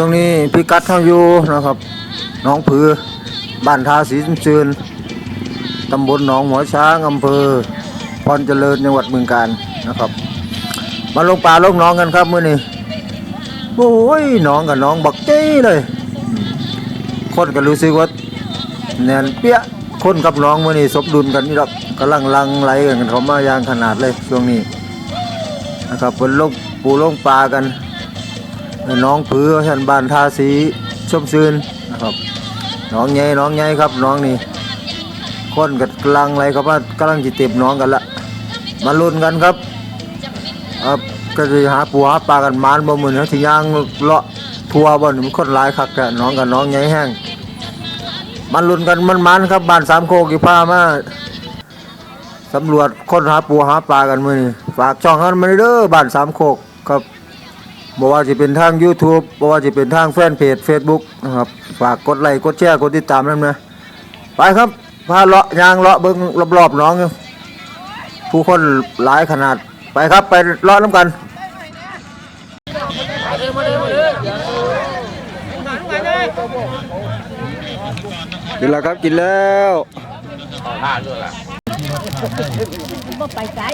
ช่วงนี้พิกัดเขาอยู่นะครับน้องผือบ้านทาสีจืนตำบลหนองหัวช้างอำเภอพรเจริญจังหวัดเมืองกาญนะครับ มาลงป่าลงน้องกันครับมื้อนี้โอ้ยน้องกับน้องบักเจ้เลยคนก็รู้สึกว่าแนนเปี้ยคนกับน้องมื้อนี้สมดุลกันนี่ดอกกำลังลังไหลกันเขามาอย่างขนาดเลยช่วงนี้นะครับเพิ่นลงปูลงปลากัน น้องผือชันบ้านทาสีชมซืนนะครับน้องใหญ่น้องใหญ่ครับน้องนี่คนกับกำลังอะไหลเข้ามากำลังจิเต็มน้องกันละมาลุ้นกันครับครับก็จะหาปูหาปลากันมานบ่มือนี้ที่ย่างเลาะทัวบ่หนี่มคนหลายคักแกน้องกับน้องใหญ่แห้งมันลุ้นกันมันมันครับบ้านสามโคกีพามาสำรวจค้นหาปูหาปลากันมือนี้ฝากช่องกันมาเด้อบ้านสามโคกครับ บ่ว่าจะเป็นทาง YouTube บ่ว่าจะเป็นทางแฟนเพจ Facebook นะครับฝากกดไลค์กดแชร์กดติดตามนำนะไปครับพาเลาะยางเลาะเบิ่งรอบๆน้องผู้คนหลายขนาดไปครับไปเลาะน้ำกันกินแล้วครับกินแล้ว บ่ไปไกล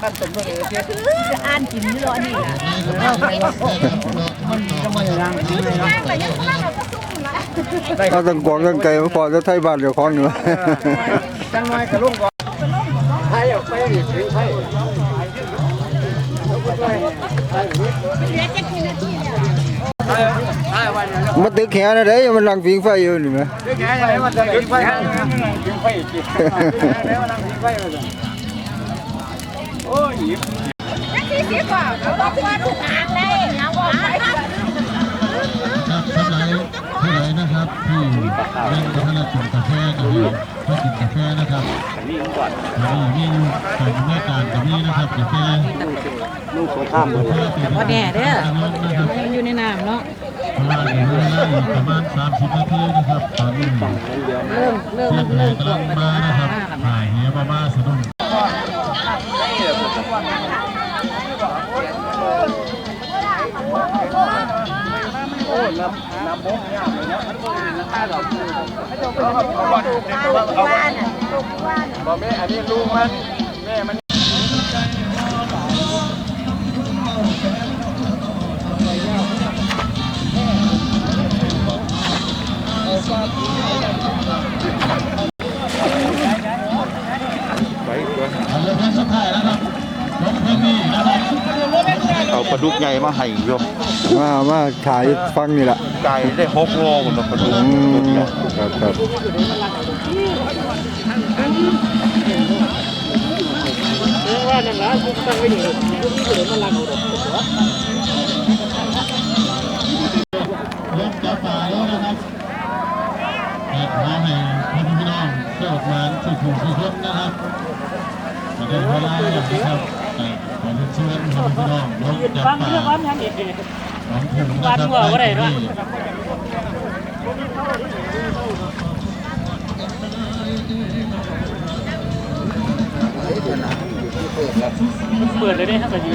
ขั้นตมเลยจะอ่านกินนี่รอนี่ล่ะเอาตั้งกวางตั้งไก่มาพอจะไทยบ้านเดี๋ยวของเหนือจังน้อยกระลุงก่อนไทยออกไปอีกไทย มาตึกแขนนะเด้ยมันลังฟิงไฟอยู่นี่ไหมแก่ยังไงมันจะกินไฟกินไฟกินแล้วมันกินไฟมาโอ้ยที่สิบกว่าเขาบอกว่าทุกทางเลยเอาบอกไปครับท่านใดท่านใดนะครับที่เล่นกาแฟกินกาแฟนะครับถ้ากินกาแฟนะครับนี่ก่อนนี่อยู่ใส่แม่การกับนี่นะครับกาแฟลูกสงครามเลยพอแน่เด้อมันอยู่ในน้ำเนาะประ มาเหลือเวลาอีกประมาณ30นาทีนะครับตอนนี้เริ่มเริ่มเริ่มกำลังมานะครับหายเหี้ยมามาสะดุ้งบอกแม่อันนี้ลูกมันแม่มันเหลื ดุกใหญ่มาให้โยมมามาถ่ายฟังนี่แหละไก่ได้หกโลหมดแล้วปลาดุกอืมครับครับลงจับป่าแล้วนะครับแต่ขอให้พ่อพี่น้องเสิร์ฟมาสุขุมสุขนนะครับประเด็นเวลานะครับ เชิญพี่น้องลงจับป่าของถุงนะครับไปที่เปิดเลยได้ครับแบบนี้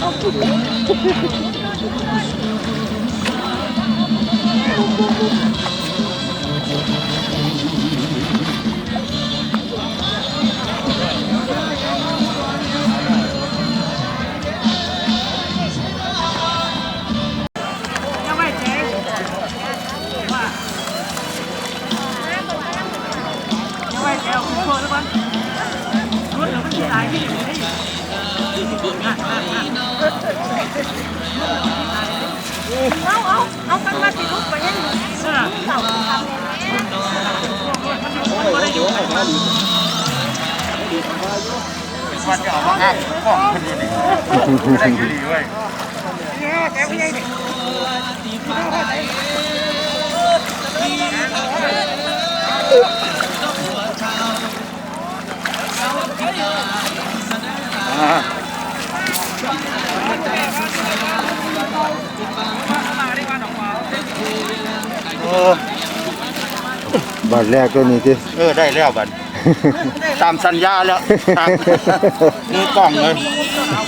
เอาเ Thank you. เอาเอาเอากันมาสิลูกไปยังเต่าทำเลยวันจะเอามา อ้างของคนนี้นี่ได้ดีเว้ยเบาทแรกตัวนี้ที่ เออได้แล้วบัด ตามสัญญาแล้วตามมือกล่องเลยอ่า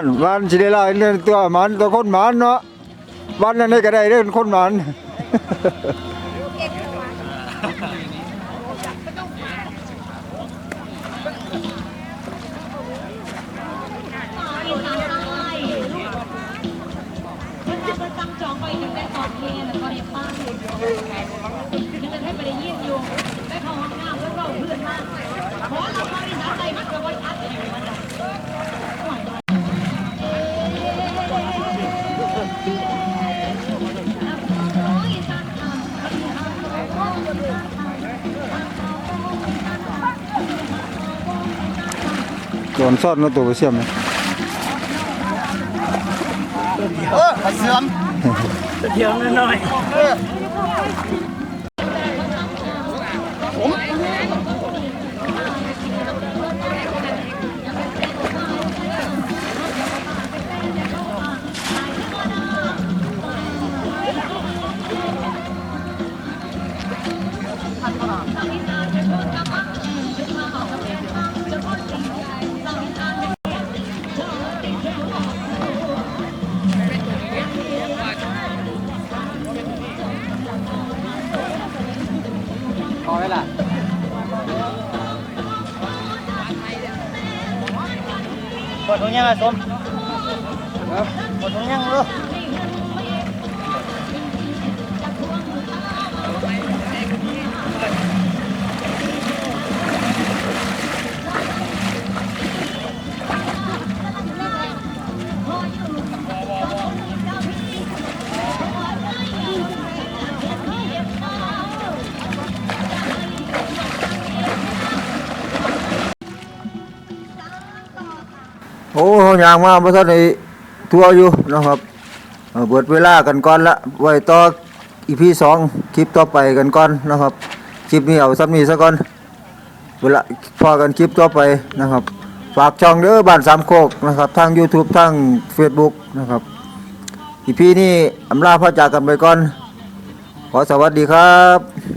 นวันสิได้ลายเรื่องตัวหมันตัวคนหมันเนาะวันนั้นได้ก็ได้เรื่องคนหมัน โดนซ่อนมาตัวไปเสียมนะเออไปเสื่อมเดี๋ยวหน่อย ดท้องยังไงส้มปวดท้องยังลูก โอ้ยางมาบ่ทันได้ทัวร์อยู่นะครับเเบิดเวลากันก่อนละไว้ต่ออีพีสองคลิปต่อไปกันก่อนนะครับ คลิปนี้เอาซ้ำนี้ซะก่อนเวลาพอกันคลิปต่อไปนะครับ ฝากช่องเด้อบ้านสามโคกนะครับทาง YouTube ทาง Facebook นะครับอีพีนี้อำลาพระจากกันไปก่อน ขอสวัสดีครับ